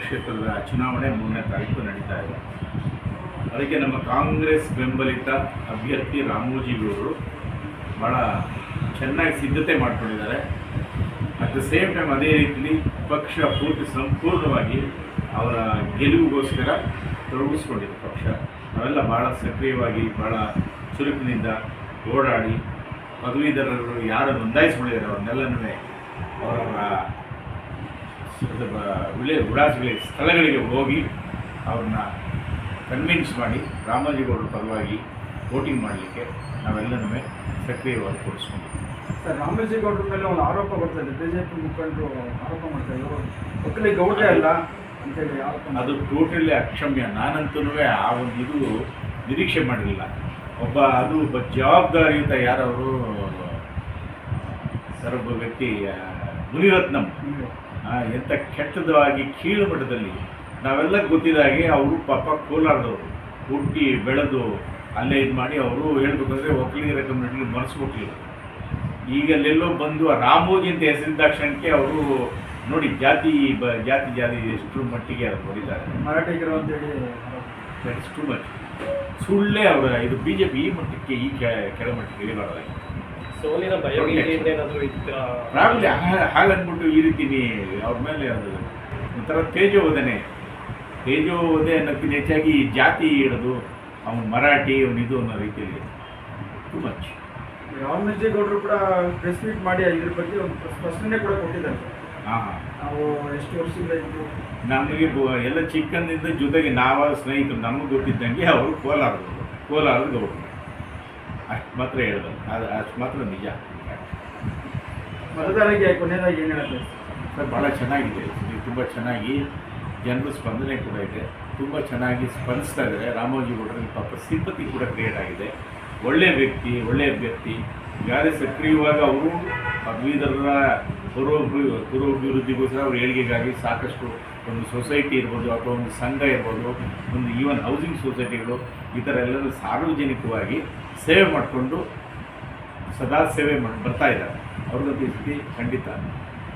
ಕ್ಷೇತ್ರದ ಚುನಾವಣೆ ಮೂರನೇ ತಾರೀಕು ನಡೀತಾ ಇದೆ. ಅದಕ್ಕೆ ನಮ್ಮ ಕಾಂಗ್ರೆಸ್ ಬೆಂಬಲಿತ ಅಭ್ಯರ್ಥಿ ರಾಮೋಜಿಗೌಡರು ಭಾಳ ಚೆನ್ನಾಗಿ ಸಿದ್ಧತೆ ಮಾಡ್ಕೊಂಡಿದ್ದಾರೆ. ಅಟ್ ದ ಸೇಮ್ ಟೈಮ್ ಅದೇ ರೀತಿಯಲ್ಲಿ ಪಕ್ಷ ಪೂರ್ತಿ ಸಂಪೂರ್ಣವಾಗಿ ಅವರ ಗೆಲುವಿಗೋಸ್ಕರ ತೊಡಗಿಸ್ಕೊಂಡಿದೆ ಪಕ್ಷ. ಅವೆಲ್ಲ ಭಾಳ ಸಕ್ರಿಯವಾಗಿ ಭಾಳ ಚುರುಕಿನಿಂದ ಓಡಾಡಿ ಪದವೀಧರರು ಯಾರು ನೋಂದಾಯಿಸ್ಕೊಂಡಿದ್ದಾರೆ ಅವ್ರನ್ನೆಲ್ಲನೂ ಅವರ ವಿಳೆ ವಿಳಾಸಗಳಿಗೆ ಸ್ಥಳಗಳಿಗೆ ಹೋಗಿ ಅವ್ರನ್ನ ಕನ್ವಿನ್ಸ್ ಮಾಡಿ ರಾಮೋಜಿಗೌಡರ ಪರವಾಗಿ ವೋಟಿಂಗ್ ಮಾಡಲಿಕ್ಕೆ ನಾವೆಲ್ಲನೂ ಸಕ್ರಿಯವಾಗಿ ಕೊಡಿಸ್ಕೊಂಡಿದ್ದೀವಿ ಸರ್ ರಾಮೋಜಿಗೌಡರ ಮೇಲೆ ಒಂದು ಆರೋಪ ಬರ್ತಾ ಇದೆ. ಬಿಜೆಪಿ ಮುಖಂಡರು ಆರೋಪ ಮಾಡ್ತಾ ಇದ್ರು ಒಕ್ಕಲಿ ಗೌಡ್ರೆ ಅಲ್ಲ ಅಂತೇಳಿ ಆರೋಪ ಅದು ಟೋಟಲಿ ಅಕ್ಷಮ್ಯ. ನಾನಂತೂ ಆ ಒಂದು ಇದು ನಿರೀಕ್ಷೆ ಮಾಡಿರಲಿಲ್ಲ ಒಬ್ಬ ಅದು ಒಬ್ಬ ಜವಾಬ್ದಾರಿಯುತ ಯಾರವರು ಸರ್ ಒಬ್ಬ ವ್ಯಕ್ತಿ ಮುನಿರತ್ನಂ. ಎಂಥ ಕೆಟ್ಟದಾಗಿ ಕೀಳು ಮಟ್ಟದಲ್ಲಿ ನಾವೆಲ್ಲ ಗೊತ್ತಿದ್ದಾಗೆ ಅವರು ಪಾಪ ಕೋಲಾರದವರು. ಹುಟ್ಟಿ ಬೆಳೆದು ಅಲ್ಲೇ ಇದು ಮಾಡಿ ಅವರು ಹೇಳ್ಬೇಕಂದ್ರೆ ಒಕ್ಕಲಿಗರ ಕಮ್ಯುನಿಟಿಗೆ ಕೊಟ್ಟಿಲ್ಲ ಈಗ ಅಲ್ಲೆಲ್ಲೋ ಬಂದು ರಾಮೋಜಿ ಅಂತ ಹೆಸರಿದ್ದಾಕ್ಷಣಕ್ಕೆ ಅವರು ನೋಡಿ ಜಾತಿ ಬ ಜಾತಿ ಜಾತಿ ಎಷ್ಟು ಮಟ್ಟಿಗೆ ಅದು ಬರೀತಾರೆ. ಮರಾಠಿಗರು ಅಂತೇಳಿ ಆರೋಪ. ದಟ್ಸ್ ಟು ಮಚ್ ಸುಳ್ಳೇ ಅವರ ಇದು ಬಿ ಜೆ ಪಿ ಈ ಮಟ್ಟಕ್ಕೆ ಈ ಮಟ್ಟಕ್ಕೆ ಇಳಿಬಾರ್ದಾಗಿ ಸೋಲಿನ ಅಂದ್ಬಿಟ್ಟು ಇತ್ತ ಪ್ರಾಬ್ಲಿ ಹಾಗನ್ಬಿಟ್ಟು ಈ ರೀತಿ ನೀ ಅವ್ರ ಮೇಲೆ ಅದು ಒಂಥರ ತೇಜೋ ಓದೆ ಅನ್ನೋಕ್ಕಿಂತ ಹೆಚ್ಚಾಗಿ ಈ ಜಾತಿ ಇಡೋದು ಅವನು ಮರಾಠಿ ಅವನು ಇದು ಅನ್ನೋ ರೀತಿಯಲ್ಲಿ. ಟು ಮಚ್ ರಾಮೋಜಿಗೌಡರು ಕೂಡ ಪ್ರೆಸ್ ಮೀಟ್ ಮಾಡಿ ಇದ್ರ ಬಗ್ಗೆ ಒಂದು ಸ್ಪಷ್ಟನೆ ಕೂಡ ಕೊಟ್ಟಿದ್ದಾರೆ. ಹಾಂ. ಹಾಂ ನಾವು ಎಷ್ಟು ವರ್ಷದಿಂದ ಇದ್ದು ನಮಗೆ ಬ- ಎಲ್ಲ ಚಿಕ್ಕಂದಿಂದ ಜೊತೆಗೆ ನಾವ ಸ್ನೇಹಿತರು ನಮಗೆ ಗೊತ್ತಿದ್ದಂಗೆ ಅವರು ಕೋಲಾರದವರು ಕೋಲಾರದ ಗೌಡರು. ಅಷ್ಟು ಮಾತ್ರ ಹೇಳಬೇಕು. ಅದು ಅಷ್ಟು ಮಾತ್ರ ನಿಜ. ಮತದಾರರಿಗೆ ಕೊನೆಯದಾಗಿ ಏನು ಹೇಳುತ್ತೆ ಸರ್ ಭಾಳ ಚೆನ್ನಾಗಿದೆ. ನೀವು ತುಂಬ ಚೆನ್ನಾಗಿ ಜನರ ಸ್ಪಂದನೆ ಕೂಡ ಇದೆ. ತುಂಬ ಚೆನ್ನಾಗಿ ಸ್ಪಂದಿಸ್ತಾ ಇದ್ದಾರೆ. ರಾಮೋಜಿ ಗೌಡರಿಗೆ ಪಾಪ ಸಿಂಪತಿ ಕೂಡ ಕ್ರಿಯೇಟ್ ಆಗಿದೆ. ಒಳ್ಳೆಯ ವ್ಯಕ್ತಿ ಒಳ್ಳೆಯ ಅಭ್ಯರ್ಥಿ. ಈಗಾಗಲೇ ಸಕ್ರಿಯವಾಗಿ ಅವರು ಪದವೀಧರರ ಪೂರ್ವಭಿ ಪೂರ್ವಾಭಿವೃದ್ಧಿಗೋಸ್ಕರ ಅವ್ರ ಏಳಿಗೆಗಾಗಿ ಸಾಕಷ್ಟು ಒಂದು ಸೊಸೈಟಿ ಇರ್ಬೋದು ಅಥವಾ ಒಂದು ಸಂಘ ಇರ್ಬೋದು ಒಂದು ಈವನ್ ಹೌಸಿಂಗ್ ಸೊಸೈಟಿಗಳು ಈ ಥರ ಎಲ್ಲರೂ ಸಾರ್ವಜನಿಕವಾಗಿ ಸೇವೆ ಮಾಡಿಕೊಂಡು ಸದಾ ಸೇವೆ ಮಾಡಿ ಬರ್ತಾ ಇದ್ದಾರೆ. ಅವ್ರಿಗಂತೂ ಈ ಸ್ಥಿತಿ ಖಂಡಿತ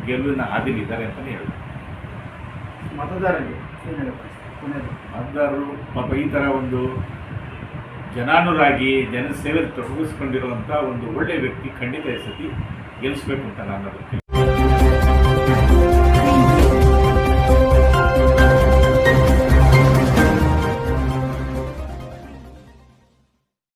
ಗೆಲುವಿನ ಹಾದಿಲಿದ್ದಾರೆ ಅಂತಲೇ ಹೇಳ್ಬೋದು. ಮತದಾರರಿಗೆ ಮತದಾರರು ಪಾಪ ಈ ಥರ ಒಂದು ಜನಾನುರಾಗಿ ಜನಸೇವೆ ತೊಡಗಿಸ್ಕೊಂಡಿರುವಂಥ ಒಂದು ಒಳ್ಳೆಯ ವ್ಯಕ್ತಿ ಖಂಡಿತ ಈ ಗೆಲ್ಲಿಸ್ಬೇಕು ಅಂತ ನಾನು ಅದಕ್ಕೆ